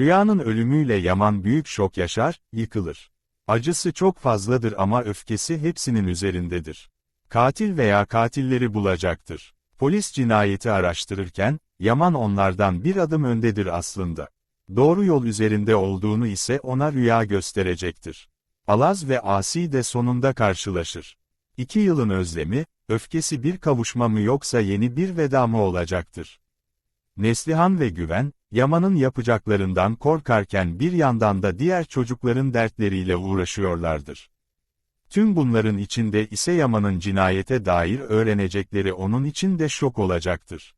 Rüyanın ölümüyle Yaman büyük şok yaşar, yıkılır. Acısı çok fazladır ama öfkesi hepsinin üzerindedir. Katil veya katilleri bulacaktır. Polis cinayeti araştırırken, Yaman onlardan bir adım öndedir aslında. Doğru yol üzerinde olduğunu ise ona rüya gösterecektir. Alaz ve Asi de sonunda karşılaşır. İki yılın özlemi, öfkesi bir kavuşma mı yoksa yeni bir veda mı olacaktır? Neslihan ve Güven, Yaman'ın yapacaklarından korkarken bir yandan da diğer çocukların dertleriyle uğraşıyorlardır. Tüm bunların içinde ise Yaman'ın cinayete dair öğrenecekleri onun için de şok olacaktır.